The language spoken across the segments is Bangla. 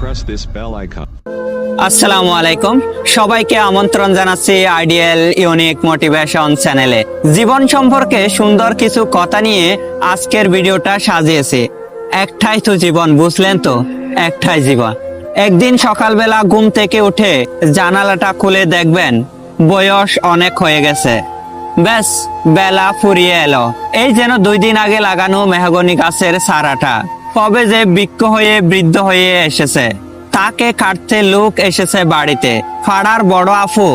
press this bell icon. আসসালামু আলাইকুম। সবাইকে আমন্ত্রণ জানাচ্ছি আইডিয়াল ইউনিক মোটিভেশন চ্যানেলে। জীবন সম্পর্কে সুন্দর কিছু কথা নিয়ে আজকের ভিডিওটা সাজিয়েছি। একটাই তো জীবন, বুঝলেন তো? একটাই জীবন। একদিন সকালবেলা ঘুম থেকে উঠে জানালাটা খুলে দেখবেন, বয়স অনেক হয়ে গেছে। ব্যাস, বেলা ফুরিয়ে এলো। এই যেন দুই দিন আগে লাগানো মেহগনি গাছের সারাটা। কবে যে বৃক্ষ হয়ে বৃদ্ধ হয়ে এসেছে, তাকে কাটতে লোক এসেছে বাড়িতে। ফাড়ার বড় আফু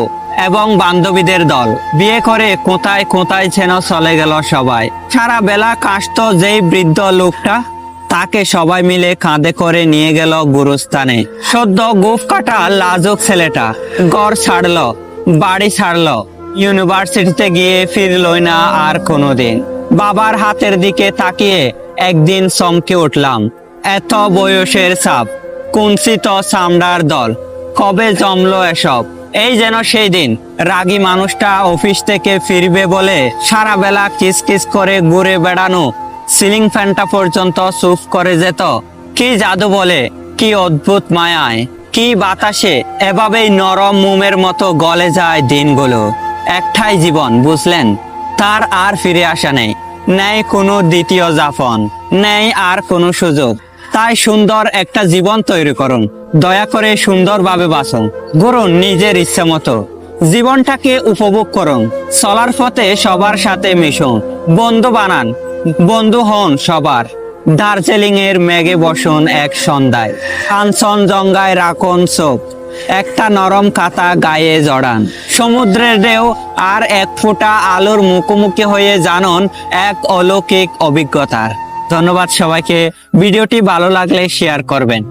এবং বান্ধবীদের দল। বিয়ে করে কোথায় কোথায় যেন চলে গেল সবাই। সারা বেলা কাশত যেই বৃদ্ধ লোকটা, তাকে সবাই মিলে কাঁধে করে নিয়ে গেল গুরুস্থানে। সদ্য গোফ কাটা লাজুক ছেলেটা, ঘর ছাড়লো, বাড়ি ছাড়লো, ইউনিভার্সিটিতে গিয়ে ফিরলই না আর কোনোদিন। বাবার হাতের দিকে তাকিয়ে একদিন চমকে উঠলাম, এত বয়সের সাপ কুঞ্চিত চামড়ার দল, কবে জমলো এসব? এই যেন সেই দিন, রাগী মানুষটা অফিস থেকে ফিরবে বলে সারা বেলা কিস কিস করে ঘুরে বেড়ানো, সিলিং ফ্যানটা পর্যন্ত চুপ করে যেত। কি জাদু বলে, কি অদ্ভুত মায়ায়, কি বাতাসে, এভাবেই নরম মোমের মতো গলে যায় দিনগুলো। একটাই জীবন, বুঝলেন? তার আর ফিরে আসা নেই। নেই কোনো দ্বিতীয় জাফন, নেই আর কোনো সুযোগ। তাই সুন্দর একটা জীবন তৈরি করুন। দয়া করে সুন্দরভাবে বাঁচুন। গড়ুন নিজের ইচ্ছে মতো। জীবনটাকে উপভোগ করুন। চলার পথে সবার সাথে মিশুন। বন্ধু বানান। বন্ধু হন সবার। দার্জিলিং এর মেঘে বসুন এক সন্ধ্যায়। কাঞ্চন জঙ্গায় রাখুন চোখ। একটা নরম কাতা গায়ে জড়ান। সমুদ্রের ঢেউ আর এক ফোঁটা আলোর মুখোমুখি হয়ে জানন এক অলৌকিক অভিজ্ঞতার। ধন্যবাদ সবাইকে। ভিডিওটি ভালো লাগলে শেয়ার করবেন।